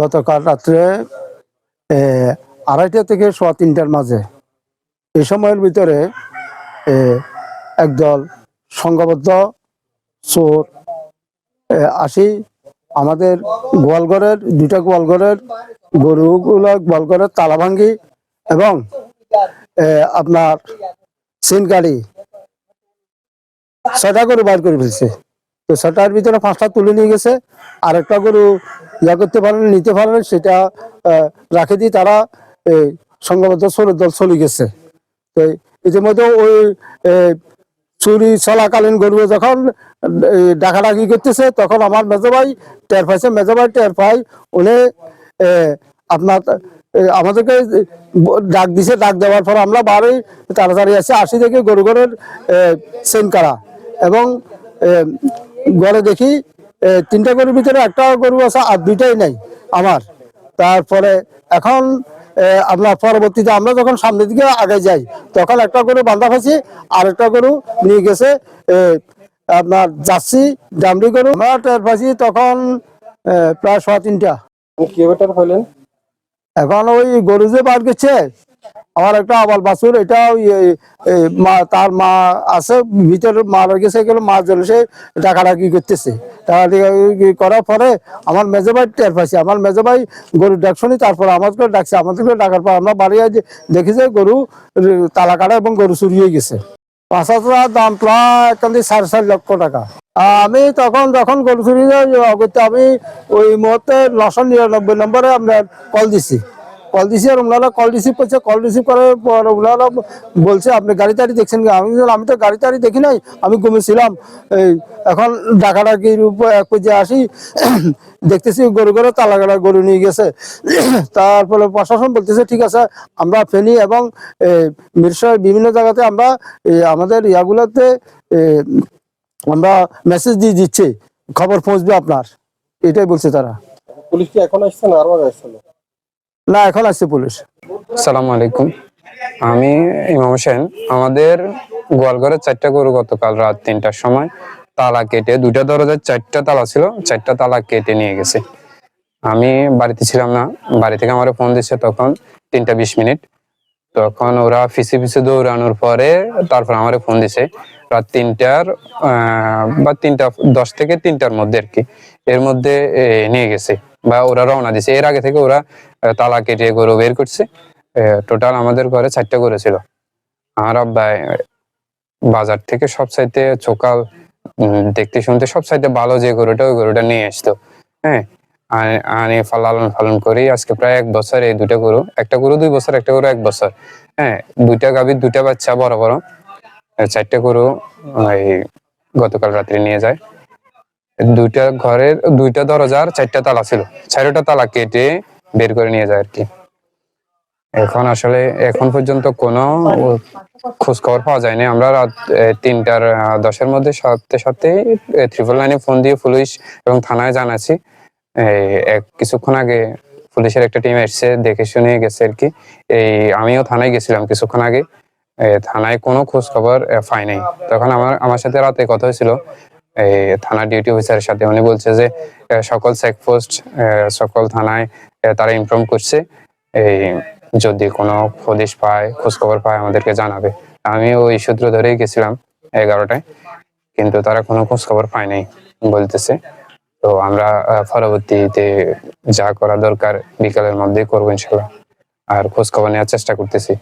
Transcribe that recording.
গতকাল রাত্রে আড়াইটা থেকে সোয়া তিনটার মাঝে। এই সময়ের ভিতরে একদল সংঘবদ্ধ চোর আসি আমাদের গোয়ালঘরের দুটা গোয়ালঘরের গরুগুলো গোয়ালঘরের তালা ভাঙ্গি এবং আপনার সিন গাড়ি ছটা গরু বার করে ফেলছে। তো সেটার ভিতরে পাঁচটা তুলে নিয়ে গেছে। আর একটা গরু ইয়া করতে পারেন, নিতে পারেন, সেটা রাখে দিয়ে তারা সংঘবদ্ধ দল চলে গেছে। তো ইতিমধ্যে ওই চুরি চলাকালীন গরু যখন ডাকাডাকি করতেছে, তখন আমার মেজো ভাই টের পাইছে। মেজো ভাই টের পাই, উনি আপনার আমাদেরকে ডাক দিছে, ডাক দেওয়ার পর আমরা বাড়ি তাড়াতাড়ি আসে আসি দেখি গরু গরের সেন কারা এবং ঘরে দেখি তিনটা গরুর ভিতরে একটা গরু আছে আর দুইটাই নাই আমার। তারপরে এখন আপনার পরবর্তীতে আমরা যখন সামনের দিকে আগে যাই তখন একটা গরু বান্ধা ফেছি আর একটা গরু নিয়ে গেছে আপনার জার্সি ডামরি গরু। আমরা টের পাইছি তখন প্রায় সোয়া তিনটা। এখন ওই গরু যে বার করছে আমার একটা আবাল বাছুর, এটা তার মা আছে, ভিতরে মা রেখেছে গেল মা জন্য সে ডাকাডাকি করতেছে। ডাকাডাকি করার পরে আমার মেজো ভাই টের পাইছে, আমার মেজো ভাই গরু ডাক শুনি তারপর আমাদেরকে ডাকছে, আমাদেরকে ডাকার পর আমরা বাড়ি দেখি যে গরু, তালা কাটা এবং গরু চুরি হয়ে গেছে। পাঁচ হাজার দাম, প্রায় সাড়ে চার লক্ষ টাকা। আমি তখন যখন গরু চুরি করতে আমি ওই মুহূর্তে নশো নিরানব্বই নম্বরে আপনার কল দিছি। কল দিছি আর ওনারা কল রিসিভ করছে কল রিসিভ করার পর ওনারা বলছে, আপনি গাড়ি টাড়ি দেখছেন আমি আমি তো গাড়ি টাড়ি দেখি নাই, আমি ঘুমিয়েছিলাম। এই, এখন ডাকাডাকির উপর এক পর্যায়ে আসি, দেখতেছি গরু গরু তালা গাড়া গরু নিয়ে গেছে। তারপরে প্রশাসন বলতেছে, ঠিক আছে, আমরা ফেনি এবং মিরসর বিভিন্ন জায়গাতে আমরা আমাদের ইয়াগুলোতে আমরা মেসেজ দিয়ে দিচ্ছি, খবর পৌঁছবে আপনার। এটাই বলছে তারা। পুলিশ কি এখন আসছে না? আরও আগে আসছিল না, এখন আসছে পুলিশ। সালামু আলাইকুম। আমি ইমাম হোসেন। আমাদের গোয়ালঘরের চারটা গরু গতকাল রাত তিনটার সময় তালা কেটে, দুইটা দরজার চারটা তালা ছিল, চারটা তালা কেটে নিয়ে গেছে। আমি বাড়িতে ছিলাম না, বাড়ি থেকে আমার ফোন দিচ্ছে তখন তিনটা বিশ মিনিট। তখন ওরা ফিসে ফিসে দৌড়ানোর পরে তারপর আমার ফোন দিছে রাত তিনটার বা তিনটা, দশ থেকে তিনটার মধ্যে আর কি। এর মধ্যে নিয়ে গেছে। বা ওরা রওনা দিছে। এর আগে থেকে ওরা তালা কেটে গরু বের করছে। টোটাল আমাদের ঘরে চারটা গরু ছিল। আমার আব্বা বাজার থেকে সব চাইতে চোকাল দেখতে শুনতে সব চাইতে ভালো যে গরুটা, ওই গরুটা নিয়ে আসতো। হ্যাঁ? আনি- লালন পালন করি আজকে প্রায় এক বছর এই দুটা গরু, একটা গরু দুই বছর, একটা গরু এক বছর। হ্যাঁ? দুইটা গাভীর দুইটা বাচ্চা বড় বড়। চারটা গরু এই গতকাল রাত্রে নিয়ে যায়। দুইটা ঘরের, দুইটা দরজার চারটা তালা ছিল। চারটা তালা কেটে বের করে নিয়ে যায় আর কি। এখন আসলে, এখন পর্যন্ত কোনো খোঁজ খবর পাওয়া যায়নি। আমরা রাত তিনটার দশের মধ্যে সাথে সাথে ট্রিপল লাইনে ফোন দিয়ে পুলিশ এবং থানায় জানাচ্ছি। এক, কিছুক্ষণ আগে পুলিশের একটা টিম এসেছে, দেখে শুনে গেছে আর কি। এই, আমিও থানায় গেছিলাম কিছুক্ষণ আগে। থানায় কোনো খোঁজ খবর পাই নাই তখন আমার আমার সাথে রাতে কথা হয়েছিল। থানা ডিউটি অফিসারের সাথে। উনি বলছে যে সকল চেকপোস্ট সকল থানায় তারা ইনফর্ম করছে। এই যদি কোনো হদিশ পায় খোঁজ খবর পায়, আমাদেরকে জানাবে। আমি ওই সূত্র ধরেই গেছিলাম এগারোটায়, কিন্তু তারা কোনো খোঁজখবর পায় নাই, বলতেছে। তো আমরা পরবর্তীতে যা করা দরকার, বিকালের মধ্যেই করব ইনশাল্লাহ। আর খোঁজখবর নেওয়ার চেষ্টা করতেছি।